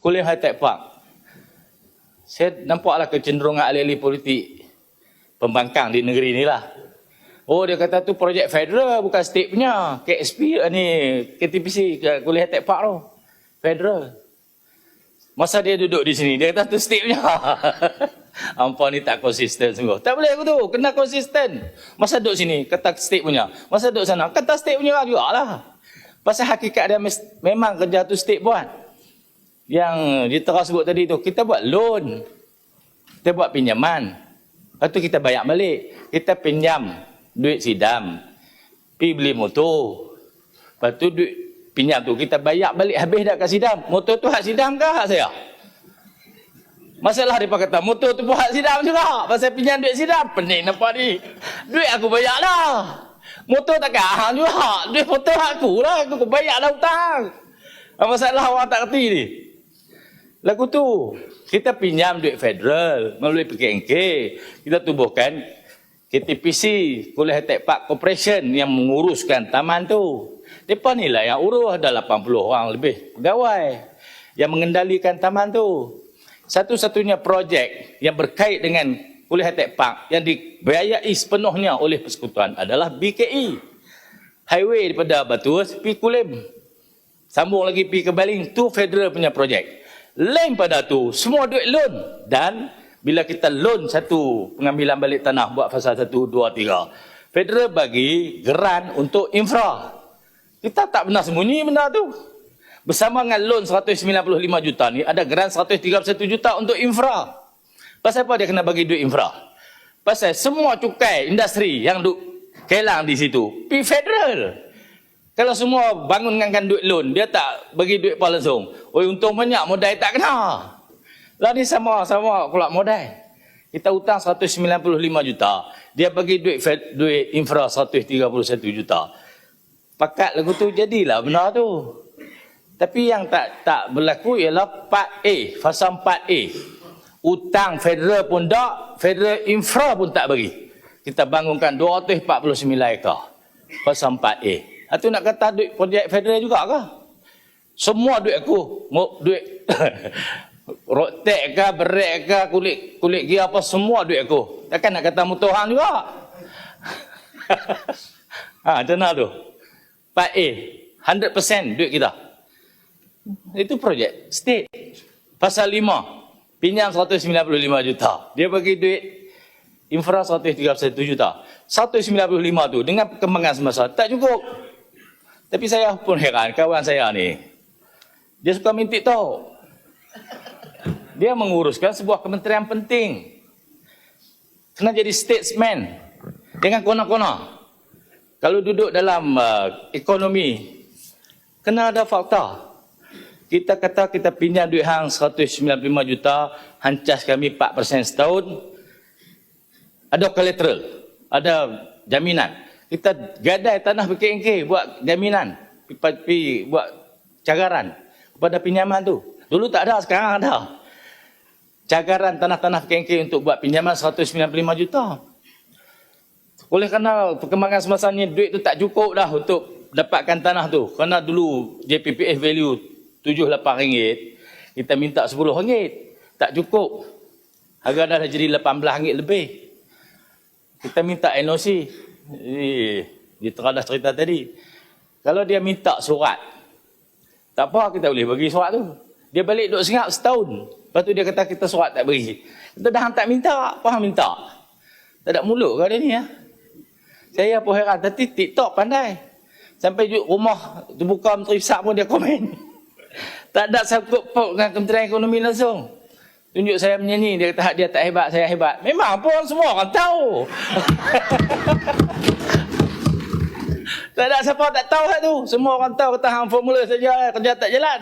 kuliah high tech park. Saya nampaklah kecenderungan ahli-ahli politik pembangkang di negeri ni lah. Oh dia kata tu projek federal bukan state punya. KSP ni KTPC kuliah high tech park tu. Federal. Masa dia duduk di sini dia kata tu state punya. Ampun ni tak konsisten sungguh. Tak boleh aku tu. Kena konsisten. Masa duduk sini kata state punya. Masa duduk sana kata state punya juga lah. Pasal hakikat dia memang kerja tu state buat yang Jitera sebut tadi tu, kita buat loan. Kita buat pinjaman. Lepas tu kita bayar balik. Kita pinjam duit sidam. Pergi beli motor. Lepas tu duit pinjam tu kita bayar balik habis dah kat sidam. Motor tu hak sidam ke hak saya? Masalah dia kata motor tu pun hak sidam juga. Pasal pinjam duit sidam. Pening nampak ni. Duit aku bayar lah. Motor tak hang juga. Duit motor aku lah. Aku bayar lah hutang. Masalah orang tak kerti ni. Lagu tu, kita pinjam duit federal melalui PKNK. Kita tubuhkan KTPC, Kuliah Tech Park Corporation yang menguruskan taman tu. Mereka ni lah yang urus, ada 80 orang lebih pegawai yang mengendalikan taman tu. Satu-satunya projek yang berkait dengan Kuliah Tech Park yang dibiayai sepenuhnya oleh persekutuan adalah BKE. Highway daripada Batu pergi Kulim. Sambung lagi pergi ke Baling, tu federal punya projek. Lain pada tu, semua duit loan. Dan bila kita loan satu pengambilan balik tanah buat fasa satu, dua, tiga. Federal bagi geran untuk infra. Kita tak pernah sembunyi benda tu. Bersama dengan loan 195 juta ni, ada geran 131 juta untuk infra. Pasal apa dia kena bagi duit infra? Pasal semua cukai industri yang duk kelang di situ, pi federal. Kalau semua bangunkan duit loan, dia tak bagi duit langsung. Oh, untung banyak, modal tak kena. Lah ni sama, sama pula modal. Kita hutang 195 juta. Dia bagi duit duit infra 131 juta. Pakat lagu tu jadilah benar tu. Tapi yang tak tak berlaku ialah part A, fasa 4A. Hutang federal pun tak, federal infra pun tak bagi. Kita bangunkan 249 ekar. Fasa 4A. Itu nak kata duit projek federal juga ke? Semua duit aku, duit rotek ke, berek ke, kulit kulit gia apa semua duit aku. Takkan nak kata mutuhan juga. ha, macam tu? Pak A, 100% duit kita. Itu projek state. Pasal 5, pinjam 195 juta. Dia bagi duit infra 131 juta. 195 tu dengan perkembangan semasa tak cukup. Tapi saya pun heran kawan saya ni. Dia suka minta tahu. Dia menguruskan sebuah kementerian penting. Kena jadi statesman. Dengan kona-kona. Kalau duduk dalam uh, ekonomi, kena ada fakta. Kita kata kita pinjam duit hang 195 juta, hancas kami 4% setahun. Ada collateral, ada jaminan kita gadai tanah PKNK buat jaminan. Buat cagaran. Kepada pinjaman tu. Dulu tak ada sekarang ada. Cagaran tanah-tanah PKNK untuk buat pinjaman 195 juta. Oleh kerana perkembangan semasa ni duit tu tak cukup dah untuk dapatkan tanah tu. Kerana dulu JPPF value 7-8 ringgit kita minta 10 ringgit. Tak cukup. Harga dah jadi 18 ringgit lebih. Kita minta NOC Eh, dia cerita tadi. Kalau dia minta surat, tak apa kita boleh bagi surat tu. Dia balik duduk sengap setahun. Lepas tu dia kata kita surat tak beri. Kita dah tak minta, apa minta? Tak ada mulut ke dia ni ya? Saya pun heran, tapi TikTok pandai. Sampai rumah terbuka Menteri Besar pun dia komen. tak ada sangkut paut dengan Kementerian Ekonomi langsung. Tunjuk saya menyanyi, dia kata dia tak hebat, saya hebat. Memang pun semua orang tahu. tak ada siapa tak tahu lah tu. Semua orang tahu kata hang formula saja, kerja tak jalan.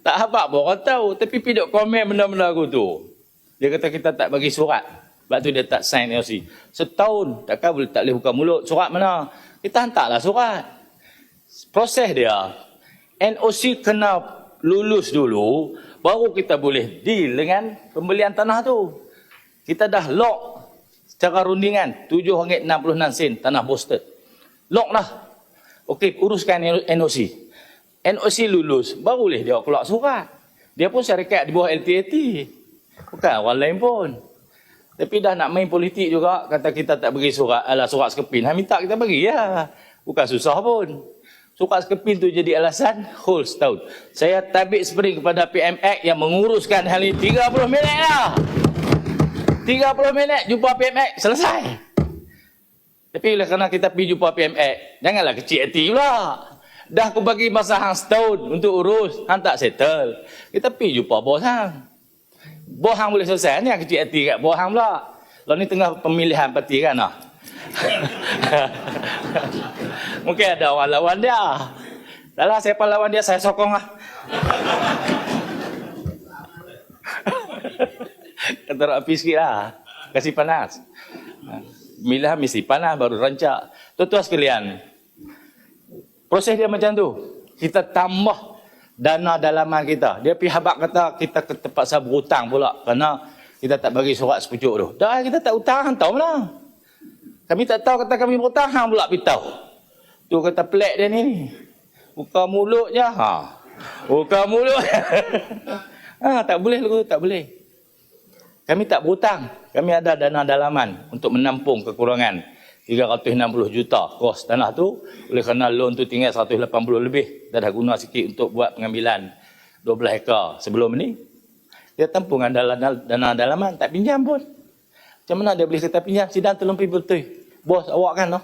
Tak hebat pun orang tahu. Tapi piduk komen benda-benda aku tu. Dia kata kita tak bagi surat. Sebab tu dia tak sign LC. Setahun, takkan boleh tak boleh buka mulut. Surat mana? Kita hantarlah surat. Proses dia. NOC kena lulus dulu baru kita boleh deal dengan pembelian tanah tu. Kita dah lock secara rundingan RM7.66 tanah Boston. Lock lah. Okey, uruskan NOC. NOC lulus, baru boleh dia keluar surat. Dia pun syarikat di bawah LTAT. Bukan orang lain pun. Tapi dah nak main politik juga, kata kita tak bagi surat, alah surat sekepin. Ha, minta kita bagi ya. Bukan susah pun. Surat sekepin tu jadi alasan, hold setahun. Saya tabik spring kepada PMX yang menguruskan hal ini 30 minit lah. 30 minit jumpa PMX, selesai. Tapi oleh kerana kita pergi jumpa PMX, janganlah kecil hati pula. Dah aku bagi masa hang setahun untuk urus, hang tak settle. Kita pergi jumpa bos hang. Bos hang boleh selesai, ni yang kecil hati kat bos hang pula. Lalu ni tengah pemilihan parti kan lah. Mungkin ada orang lawan dia. Dah lah, siapa lawan dia, saya sokong lah. Kata api sikit lah. Kasih panas. Milah mesti panas baru rancak. Tuan-tuan sekalian. Proses dia macam tu. Kita tambah dana dalaman kita. Dia pergi habak kata kita terpaksa berhutang pula. Kerana kita tak bagi surat sepucuk tu. Dah kita tak hutang, tahu mana. Kami tak tahu kata kami berhutang, hang pula beritahu. Tu kata pelak dia ni. Buka mulutnya. Ha. Buka mulut. ha, tak boleh lu, tak boleh. Kami tak berhutang. Kami ada dana dalaman untuk menampung kekurangan 360 juta kos tanah tu. Oleh kerana loan tu tinggal 180 lebih. Dah dah guna sikit untuk buat pengambilan 12 ekar sebelum ni. Dia tampung dana, dalaman. Tak pinjam pun. Macam mana dia boleh kata pinjam? Sidang pergi betul. Bos awak kan no?